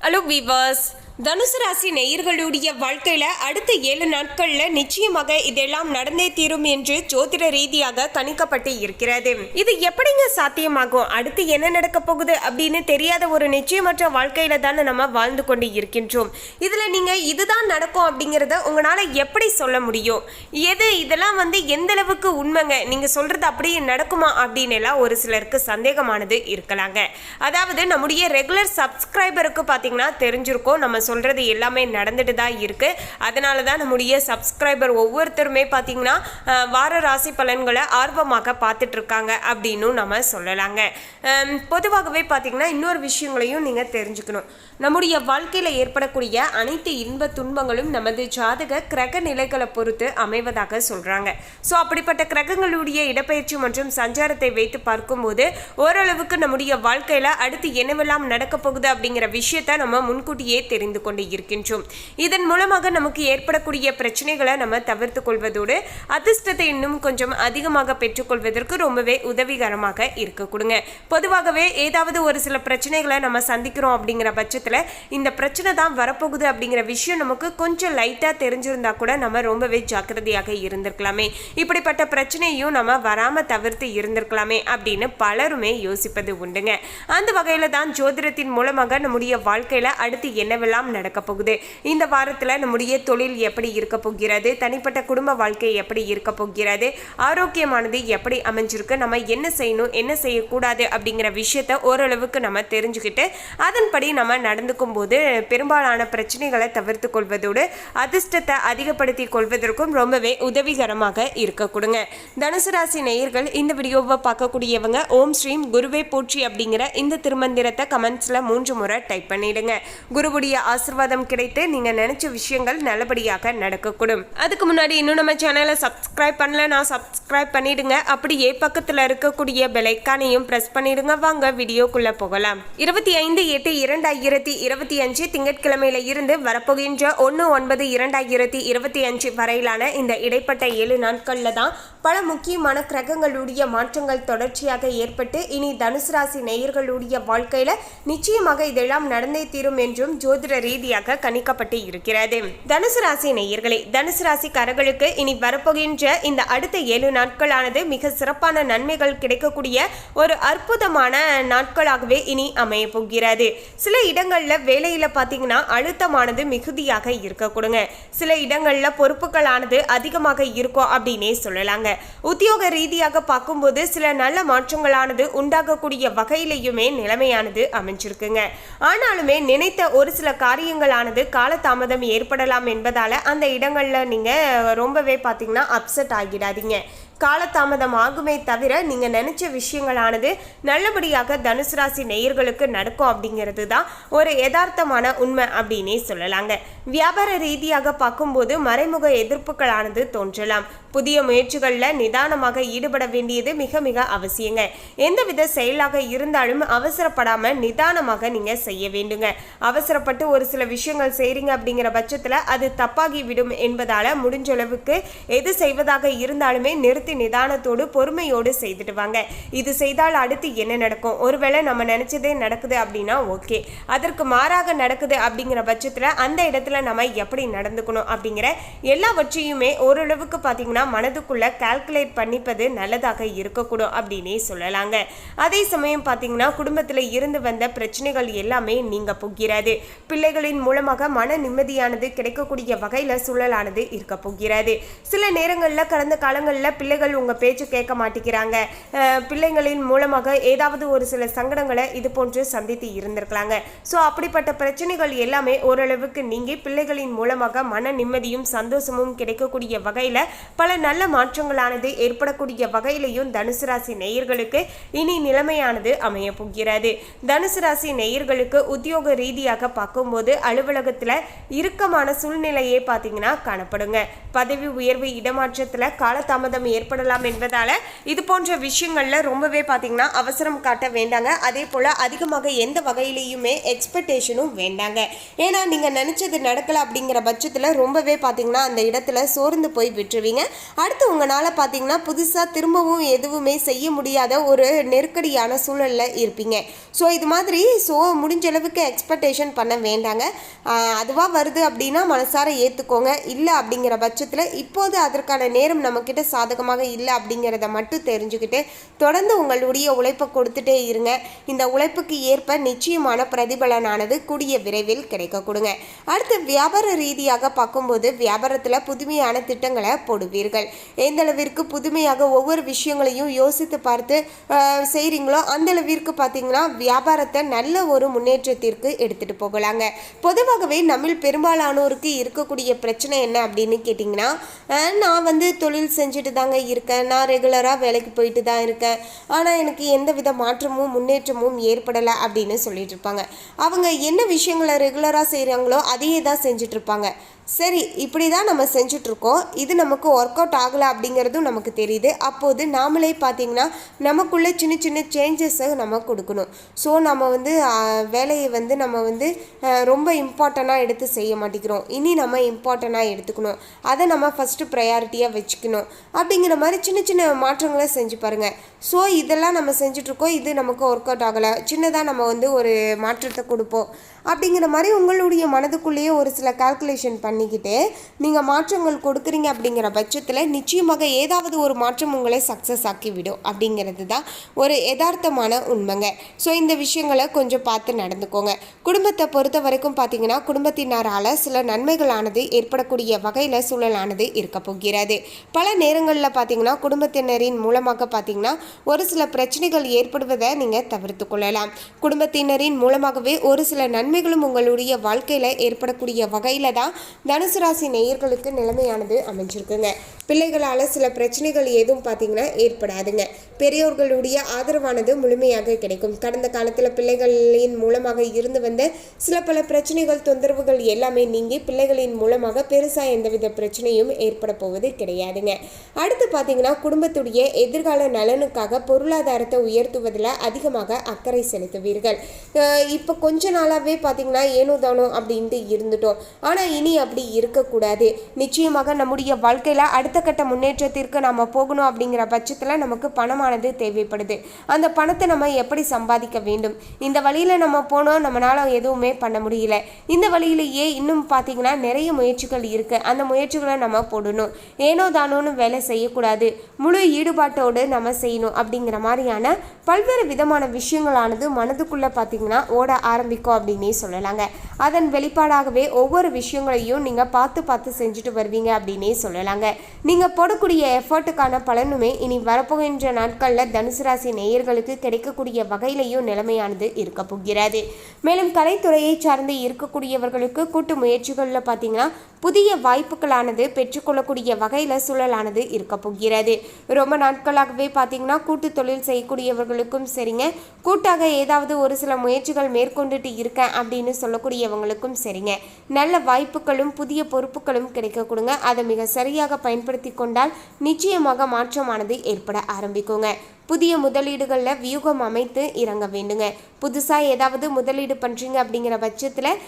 Hello viewers, தனுசு ராசி நேயர்களுடைய வாழ்க்கையில அடுத்த ஏழு நாட்கள்ல நிச்சயமாக இதெல்லாம் நடந்தே தீரும் என்று ஜோதிட ரீதியாக கணிக்கப்பட்டு இருக்கிறது. இது எப்படிங்க சாத்தியமாகும்? அடுத்து என்ன நடக்க போகுது அப்படின்னு தெரியாத ஒரு நிச்சயமற்ற வாழ்க்கையில தானே நம்ம வாழ்ந்து கொண்டு இருக்கின்றோம். இதுல நீங்க இதுதான் நடக்கும் அப்படிங்கறத உங்களால எப்படி சொல்ல முடியும்? எது இதெல்லாம் வந்து எந்த அளவுக்கு உண்மைங்க? நீங்க சொல்றது அப்படியே நடக்குமா அப்படின்னு எல்லாம் ஒரு சிலருக்கு சந்தேகமானது இருக்கலாங்க. அதாவது நம்முடைய ரெகுலர் சப்ஸ்கிரைபருக்கு பார்த்தீங்கன்னா தெரிஞ்சிருக்கோம். நம்ம சொல்கிறது எல்லாமே நடந்துட்டு தான் இருக்குது அதனால தான் நம்முடைய சப்ஸ்கிரைபர் ஒவ்வொருத்தருமே பார்த்தீங்கன்னா வார ராசி பலன்களை ஆர்வமாக பார்த்துட்ருக்காங்க அப்படின்னு நம்ம சொல்லலாங்க. பொதுவாகவே பார்த்தீங்கன்னா இன்னொரு விஷயங்களையும் நீங்கள் தெரிஞ்சுக்கணும். நம்முடைய வாழ்க்கையில் ஏற்படக்கூடிய அனைத்து இன்ப துன்பங்களும் நமது ஜாதக கிரக நிலைகளை பொறுத்து அமைவதாக சொல்கிறாங்க ஸோ அப்படிப்பட்ட கிரகங்களுடைய இடப்பெயர்ச்சி மற்றும் சஞ்சாரத்தை வைத்து பார்க்கும்போது ஓரளவுக்கு நம்முடைய வாழ்க்கையில் அடுத்து என்னவெல்லாம் நடக்கப் போகுது அப்படிங்கிற விஷயத்த நம்ம முன்கூட்டியே தெரிந்து கொண்டு இருக்கின்றோம். இதன் மூலமாக நமக்கு ஏற்படக்கூடிய பிரச்சனைகளை நம்ம தவிர்த்து கொள்வதோடு அதிர்ஷ்டத்தை இன்னும் கொஞ்சம் அதிகமாக பெற்றுக்கொள்வதற்கு ரொம்பவே உதவிகரமாக இருக்க. கொடுங்க. பொதுவாகவே ஏதாவது ஒரு சில பிரச்சனைகளை நம்ம சந்திக்கிறோம் அப்படிங்கிற பட்சத்தில் இந்த பிரச்சனை தான் வரப்போகுது அப்படிங்கிற விஷயம் நமக்கு கொஞ்சம் லைட்டாக தெரிஞ்சிருந்தா கூட நம்ம ரொம்பவே ஜாக்கிரதையாக இருந்திருக்கலாமே. இப்படிப்பட்ட பிரச்சனையும் நம்ம வராமல் தவிர்த்து இருந்திருக்கலாமே அப்படின்னு பலருமே யோசிப்பது உண்டுங்க. அந்த வகையில் தான் ஜோதிடத்தின் மூலமாக நம்முடைய வாழ்க்கையில் அடுத்து என்னவெல்லாம் நடக்க போகுது. இந்த வாரத்தில் நம்முடைய தொழில் எப்படி இருக்க போகிறது? தனிப்பட்ட குடும்ப வாழ்க்கை எப்படி இருக்க போகிறது? ஆரோக்கியமானது எப்படி அமைஞ்சிருக்கு? நம்ம என்ன செய்யணும்? என்ன செய்யக்கூடாது? அப்படிங்கிற விஷயத்த ஓரளவுக்கு நம்ம தெரிஞ்சுக்கிட்டு அதன்படி நம்ம நடந்துக்கும் போது பெரும்பாலான பிரச்சனைகளை தவிர்த்து கொள்வதோடு அதிர்ஷ்டத்தை அதிகப்படுத்தி கொள்வதற்கும் ரொம்பவே உதவிகரமாக இருக்க கொடுங்க. தனுசு ராசி நேயர்கள் இந்த வீடியோவை பார்க்கக்கூடியவங்க ஓம் ஸ்ரீம் குருவே போற்றி அப்படிங்கிற இந்த திருமந்திரத்தை கமெண்ட்ஸில் மூன்று முறை டைப் பண்ணிடுங்க. குருவுடைய ஆசிர்வாதம் கிடைத்து நீங்க நினைச்ச விஷயங்கள் நல்லபடியாக நடக்கக்கூடும். அதுக்கு முன்னாடி இன்னும் நம்ம சேனலை சப்ஸ்கிரைப் நான் சப்ஸ்கிரைப் பண்ணிடுங்க. அப்படியே பக்கத்தில் இருக்கக்கூடிய பெலைக்கானையும் ப்ரெஸ் பண்ணிடுங்க. வாங்க வீடியோக்குள்ள போகலாம். இருபத்தி ஐந்து எட்டு இரண்டாயிரத்தி இருபத்தி அஞ்சு திங்கட்கிழமையில இருந்து வரப்போகின்ற ஒன்று ஒன்பது இரண்டாயிரத்தி இருபத்தி அஞ்சு வரையிலான இந்த இடைப்பட்ட ஏழு நாட்களில் தான் பல முக்கியமான கிரகங்களுடைய மாற்றங்கள் தொடர்ச்சியாக ஏற்பட்டு இனி தனுசு ராசி நேயர்களுடைய வாழ்க்கையில நிச்சயமாக இதெல்லாம் நடந்தே தீரும் என்றும் ஜோதிட ரீதியாக கணிக்கப்பட்டு இருக்கிறது. தனுசு ராசி நேயர்களே தனுசு ராசிக்காரர்களுக்கு இனி வரப்போகின்ற இந்த அடுத்த ஏழு நாட்களானது மிக சிறப்பான நன்மைகள் கிடைக்கக்கூடிய ஒரு அற்புதமான நாட்களாகவே இனி அமைய போகிறது. சில இடங்கள்ல வேலையில பாத்தீங்கன்னா அழுத்தமானது மிகுதியாக இருக்க கொடுங்க. சில இடங்கள்ல பொறுப்புகளானது அதிகமாக இருக்கும் அப்படின்னே சொல்லலாங்க. உத்தியோக ரீதியாக பார்க்கும்போது சில நல்ல மாற்றங்களானது உண்டாகக்கூடிய வகையிலையுமே நிலைமையானது அமைஞ்சிருக்குங்க. ஆனாலுமே நினைத்த ஒரு சில காரியங்களானது காலதாமதம் ஏற்படலாம் என்பதால் அந்த இடங்களில் நீங்கள் ரொம்பவே பார்த்தீங்கன்னா அப்செட் ஆகிடாதீங்க. காலதாமதம் ஆகுமே தவிர நீங்கள் நினச்ச விஷயங்களானது நல்லபடியாக தனுசு ராசி நேயர்களுக்கு நடக்கும் அப்படிங்கிறது தான் ஒரு யதார்த்தமான உண்மை அப்படின்னே சொல்லலாங்க. வியாபார ரீதியாக பார்க்கும்போது மறைமுக எதிர்ப்புகளானது தோன்றலாம். புதிய முயற்சிகளில் நிதானமாக ஈடுபட வேண்டியது மிக மிக அவசியங்க. எந்தவித செயலாக இருந்தாலும் அவசரப்படாமல் நிதானமாக நீங்கள் செய்ய வேண்டுங்க. அவசரப்பட்டு ஒரு சில விஷயங்கள் செய்கிறீங்க அப்படிங்கிற பட்சத்தில் அது தப்பாகி விடும் முடிஞ்சளவுக்கு முடிஞ்ச அளவுக்கு எது செய்வதாக இருந்தாலுமே நிறுத்தி நிதானத்தோடு பொறுமையோடு செய்துட்டு வாங்க. இது செய்தால் அடுத்து என்ன நடக்கும்? ஒருவேளை நம்ம நினச்சதே நடக்குது அப்படின்னா ஓகே. அதற்கு மாறாக நடக்குது அப்படிங்கிற பட்சத்தில் அந்த இடத்துல நம்ம எப்படி நடந்துக்கணும் அப்படிங்கிற எல்லாவற்றையுமே ஓரளவுக்கு பார்த்தீங்கன்னா மனதுக்குள்ள கால்குலேட் பண்ணிப்பது நல்லதாக இருக்கக்கூடும் அப்படின்னே சொல்லலாங்க. அதே சமயம் பார்த்தீங்கன்னா குடும்பத்தில் இருந்து வந்த பிரச்சனைகள் எல்லாமே நீங்க போகிறது. பிள்ளைகளின் மூலமாக மன நிம்மதியானது கிடைக்கக்கூடிய வகையில் சூழலானது இருக்க போகிறது. சில நேரங்களில் கடந்த காலங்களில் பிள்ளைகள் உங்கள் பேச்சு கேட்க மாட்டேங்கிறாங்க. பிள்ளைகளின் மூலமாக ஏதாவது ஒரு சில சங்கடங்களை இது போன்று சந்தித்து இருந்திருக்கலாங்க. ஸோ அப்படிப்பட்ட பிரச்சனைகள் எல்லாமே ஓரளவுக்கு நீங்கி பிள்ளைகளின் மூலமாக மன நிம்மதியும் சந்தோஷமும் கிடைக்கக்கூடிய வகையில் பல நல்ல மாற்றங்களானது ஏற்படக்கூடிய வகையிலையும் தனுசு ராசி நேயர்களுக்கு இனி நிலைமையானது அமைய போகிறது. தனுசு ராசி நேயர்களுக்கு உத்தியோக ரீதியாக பார்க்கும்போது அலுவலகத்தில் இறுக்கமான சூழ்நிலையே பார்த்தீங்கன்னா காணப்படுங்க. பதவி உயர்வு இடமாற்றத்தில் காலதாமதம் ஏற்படலாம் என்பதால் இது போன்ற விஷயங்களில் ரொம்பவே பார்த்தீங்கன்னா அவசரம் காட்ட வேண்டாங்க. அதே போல் அதிகமாக எந்த வகையிலையுமே எக்ஸ்பெக்டேஷனும் வேண்டாங்க. ஏன்னா நீங்கள் நினச்சது நடக்கலை அப்படிங்கிற பட்சத்தில் ரொம்பவே பார்த்தீங்கன்னா அந்த இடத்துல சோர்ந்து போய் விட்டுருவீங்க. அடுத்து உங்களால் பார்த்தீங்கன்னா புதுசாக திரும்பவும் எதுவுமே செய்ய முடியாத ஒரு நெருக்கடியான சூழலில் இருப்பீங்க. ஸோ இது மாதிரி ஸோ முடிஞ்ச அளவுக்கு எக்ஸ்பெக்டேஷன் பண்ண வேண்டாங்க. அதுவாக வருது அப்படின்னா மனசார ஏற்றுக்கோங்க இல்லை அப்படிங்கிற பட்சத்தில் இப்போது அதற்கான நேரம் நம்மக்கிட்ட சாதகமாக இல்லை அப்படிங்கிறத மட்டும் தெரிஞ்சுக்கிட்டு தொடர்ந்து உங்களுடைய உழைப்பை கொடுத்துட்டே இருங்க. இந்த உழைப்புக்கு ஏற்ப நிச்சயமான பிரதிபலனானது கூடிய விரைவில் கிடைக்க கொடுங்க. அடுத்து வியாபார ரீதியாக பார்க்கும்போது வியாபாரத்தில் புதுமையான திட்டங்களை போடுவீர்கள். எந்த அளவிற்கு புதுமையாக ஒவ்வொரு விஷயங்களையும் யோசித்து பார்த்து செய்கிறீங்களோ அந்த அளவிற்கு பார்த்தீங்கன்னா வியாபாரத்தை நல்ல ஒரு முன்னேற்றத்திற்கு எடுத்துகிட்டு போகலாங்க. பொதுவாகவே நம்மில் பெரும்பாலானோருக்கு இருக்கக்கூடிய பிரச்சனை என்ன அப்படின்னு கேட்டிங்கன்னா நான் வந்து தொழில் செஞ்சுட்டு தாங்க இருக்கேன். நான் ரெகுலராக வேலைக்கு போயிட்டு தான் இருக்கேன். ஆனால் எனக்கு எந்த வித மாற்றமும் முன்னேற்றமும் ஏற்படலை அப்படின்னு சொல்லிட்டு இருப்பாங்க. அவங்க என்ன விஷயங்களை ரெகுலராக செய்கிறாங்களோ அதையே தான் செஞ்சுட்டு இருப்பாங்க. சரி இப்படி தான் நம்ம செஞ்சிட்ருக்கோம். இது நமக்கு ஒர்க் அவுட் ஆகலை அப்படிங்கிறதும் நமக்கு தெரியுது. அப்போது நாமளே பார்த்தீங்கன்னா நமக்குள்ளே சின்ன சின்ன சேஞ்சஸை நம்ம கொடுக்கணும். ஸோ நம்ம வந்து வேலையை வந்து நம்ம வந்து ரொம்ப இம்பார்ட்டண்ட்டாக எடுத்து செய்ய மாட்டேங்கிறோம். இனி நம்ம இம்பார்ட்டண்ட்டாக எடுத்துக்கணும். அதை நம்ம ஃபஸ்ட்டு ப்ரையாரிட்டியாக வச்சுக்கணும். அப்படிங்கிற மாதிரி சின்ன சின்ன மாற்றங்களை செஞ்சு பாருங்கள் ஸோ இதெல்லாம் நம்ம செஞ்சிட்ருக்கோம். இது நமக்கு ஒர்க் அவுட் ஆகலை. சின்னதாக நம்ம வந்து ஒரு மாற்றத்தை கொடுப்போம். அப்படிங்கிற மாதிரி உங்களுடைய மனதுக்குள்ளேயே ஒரு சில கால்குலேஷன் பண்ணிக்கிட்டு நீங்கள் மாற்றங்கள் கொடுக்குறீங்க அப்படிங்கிற பட்சத்தில் நிச்சயமாக ஏதாவது ஒரு மாற்றம் உங்களை சக்ஸஸ் ஆக்கி விடும் அப்படிங்கிறது தான் ஒரு யதார்த்தமான உண்மைங்க. ஸோ இந்த விஷயங்களை கொஞ்சம் பார்த்து நடந்துக்கோங்க. குடும்பத்தை பொறுத்த வரைக்கும் பார்த்தீங்கன்னா குடும்பத்தினரால் சில நன்மைகளானது ஏற்படக்கூடிய வகையில் சூழலானது இருக்க போகிறது. பல நேரங்களில் பார்த்தீங்கன்னா குடும்பத்தினரின் மூலமாக பார்த்தீங்கன்னா ஒரு சில பிரச்சனைகள் ஏற்படுவதை நீங்கள் தவிர்த்து கொள்ளலாம். குடும்பத்தினரின் மூலமாகவே ஒரு சில நன்மைகளும் உங்களுடைய வாழ்க்கையில் ஏற்படக்கூடிய வகையில் தான் தனுசு ராசி நேயர்களுக்கு நிலைமையானது அமைஞ்சிருக்குங்க. பிள்ளைகளால் சில பிரச்சனைகள் எதுவும் பார்த்தீங்கன்னா ஏற்படாதுங்க. பெரியோர்களுடைய ஆதரவானது முழுமையாக கிடைக்கும். கடந்த காலத்தில் பிள்ளைகளின் மூலமாக இருந்து வந்த சில பல பிரச்சனைகள் தொந்தரவுகள் எல்லாமே நீங்கி பிள்ளைகளின் மூலமாக பெருசாக எந்தவித பிரச்சனையும் ஏற்பட போவது கிடையாதுங்க. அடுத்து பார்த்தீங்கன்னா குடும்பத்துடைய எதிர்கால நலனுக்காக பொருளாதாரத்தை உயர்த்துவதில் அதிகமாக அக்கறை செலுத்துவீர்கள். இப்போ கொஞ்ச நாளாகவே பார்த்தீங்கன்னா ஏனோ தானோ அப்படின்ட்டு இருந்துட்டோம். ஆனால் இனி அப்படி இருக்கக்கூடாது. நிச்சயமாக நம்முடைய வாழ்க்கையில் அடுத்த கட்ட முன்னேற்றத்திற்கு நம்ம போகணும் அப்படிங்கிற பட்சத்தில் நமக்கு பணமானது தேவைப்படுது. அந்த பணத்தை நம்ம எப்படி சம்பாதிக்க வேண்டும்? இந்த வழியில் நம்ம போனோம் நம்மளால எதுவுமே பண்ண முடியல. இந்த வழியிலேயே இன்னும் பார்த்தீங்கன்னா நிறைய முயற்சிகள் இருக்குது அந்த முயற்சிகளை நம்ம போடணும். ஏனோ தானோன்னு வேலை செய்யக்கூடாது. முழு ஈடுபாட்டோடு நம்ம செய்யணும் அப்படிங்கிற மாதிரியான பல்வேறு விதமான விஷயங்களானது மனதுக்குள்ளே பார்த்தீங்கன்னா ஓட ஆரம்பிக்கும் அப்படின்னே சொல்லலாங்க. அதன் வெளிப்பாடாகவே ஒவ்வொரு விஷயங்களையும் நீங்கள் பார்த்து பார்த்து செஞ்சுட்டு வருவீங்க அப்படின்னே சொல்லலாங்க. நீங்கள் போடக்கூடிய எஃபர்ட்டுக்கான பலனுமே இனி வரப்போகின்ற நாட்களில் தனுசு ராசி நேயர்களுக்கு கிடைக்கக்கூடிய வகையிலையும் நிலைமையானது இருக்க போகிறது. மேலும் கலைத்துறையை சார்ந்து இருக்கக்கூடியவர்களுக்கு கூட்டு முயற்சிகளில் பார்த்தீங்கன்னா புதிய வாய்ப்புகளானது பெற்றுக்கொள்ளக்கூடிய வகையில் சூழலானது இருக்க போகிறது. ரொம்ப நாட்களாகவே பார்த்தீங்கன்னா கூட்டு தொழில் செய்யக்கூடியவர்களுக்கும் சரிங்க. கூட்டாக ஏதாவது ஒரு சில முயற்சிகள் மேற்கொண்டுட்டு இருக்கேன் அப்படின்னு சொல்லக்கூடியவங்களுக்கும் சரிங்க. நல்ல வாய்ப்புகளும் புதிய பொறுப்புகளும் கிடைக்க கொடுங்க. அதை மிக சரியாக பயன்படுத்தி கொண்டால் நிச்சயமாக மாற்றமானது ஏற்பட ஆரம்பிக்குங்க. புதிய முதலீடுகளில் வியூகம் அமைத்து இறங்க வேண்டுங்க. புதுசாக ஏதாவது முதலீடு பண்ணுறீங்க அப்படிங்கிற பட்சத்தில்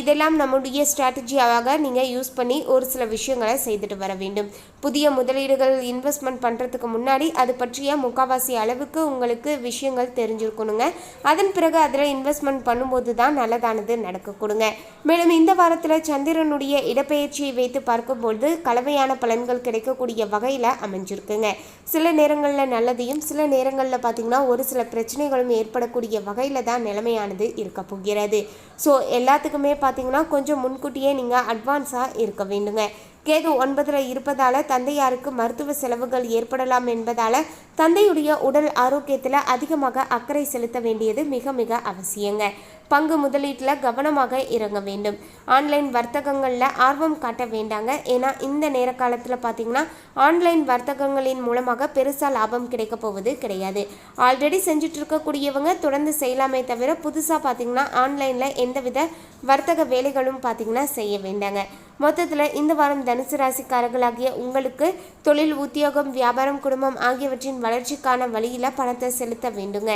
இதெல்லாம் நம்முடைய ஸ்ட்ராட்டஜியாக நீங்கள் யூஸ் பண்ணி ஒரு சில விஷயங்களை செய்துட்டு வர வேண்டும். புதிய முதலீடுகள் இன்வெஸ்ட்மெண்ட் பண்ணுறதுக்கு முன்னாடி அது பற்றிய முக்காவாசி அளவுக்கு உங்களுக்கு விஷயங்கள் தெரிஞ்சிருக்கணுங்க. அதன் பிறகு அதில் இன்வெஸ்ட்மெண்ட் பண்ணும்போது தான் நல்லதானது நடக்க கொடுங்க. மேலும் இந்த வாரத்தில் சந்திரனுடைய இடப்பெயர்ச்சியை வைத்து பார்க்கும்போது கலவையான பலன்கள் கிடைக்கக்கூடிய வகையில் அமைஞ்சிருக்குங்க. சில நேரங்களில் நல்லதையும் சில நேரங்களில் பார்த்தீங்கன்னா ஒரு சில பிரச்சனைகளும் ஏற்படக்கூடிய வகையில் தான் நிலைமையானது இருக்க போகிறது. ஸோ எல்லாத்துக்குமே பார்த்திங்கன்னா கொஞ்சம் முன்கூட்டியே நீங்கள் அட்வான்ஸாக இருக்க வேண்டுங்க. கேது ஒன்பதில் இருப்பதால் தந்தையாருக்கு மருத்துவ செலவுகள் ஏற்படலாம் என்பதால் தந்தையுடைய உடல் ஆரோக்கியத்தில் அதிகமாக அக்கறை செலுத்த வேண்டியது மிக மிக அவசியங்க. பங்கு முதலீட்டில் கவனமாக இறங்க வேண்டும். ஆன்லைன் வர்த்தகங்களில் ஆர்வம் காட்ட வேண்டாங்க. ஏன்னா இந்த நேர காலத்தில் பார்த்தீங்கன்னா ஆன்லைன் வர்த்தகங்களின் மூலமாக பெருசாக லாபம் கிடைக்க போவது கிடையாது. ஆல்ரெடி செஞ்சுட்டு இருக்கக்கூடியவங்க தொடர்ந்து செய்யலாமே தவிர புதுசாக பார்த்தீங்கன்னா ஆன்லைனில் எந்தவித வர்த்தக வேலைகளும் பார்த்தீங்கன்னா செய்ய வேண்டாங்க. மொத்தத்தில் இந்த வாரம் தனுசு ராசிக்காரர்களாகிய உங்களுக்கு தொழில் உத்தியோகம் வியாபாரம் குடும்பம் ஆகியவற்றின் வளர்ச்சிக்கான வழியில் பணத்தை செலுத்த வேண்டுங்க.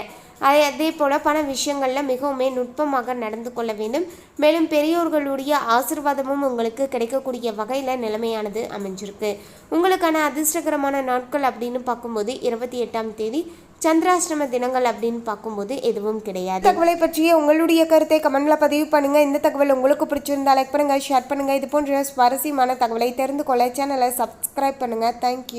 அதே போல் பண விஷயங்களில் மிகவுமே நுட்பமாக நடந்து கொள்ள வேண்டும். மேலும் பெரியோர்களுடைய ஆசிர்வாதமும் உங்களுக்கு கிடைக்கக்கூடிய வகையில் நிலைமையானது அமைஞ்சிருக்கு. உங்களுக்கான அதிர்ஷ்டகரமான நாட்கள் அப்படின்னு பார்க்கும்போது இருபத்தி எட்டாம் தேதி சந்திராஷ்டம தினங்கள் அப்படின்னு பார்க்கும்போது எதுவும் கிடையாது. தகவலை பற்றிய உங்களுடைய கருத்தை கமெண்ட்ல பதிவு பண்ணுங்க. இந்த தகவல் உங்களுக்கு பிடிச்சிருந்தா லைக் பண்ணுங்க ஷேர் பண்ணுங்க. இது போன்ற சுவாரஸ்யமான தகவலை தெரிந்து கொள்ள சேனலை சப்ஸ்கிரைப் பண்ணுங்க. தேங்க்யூ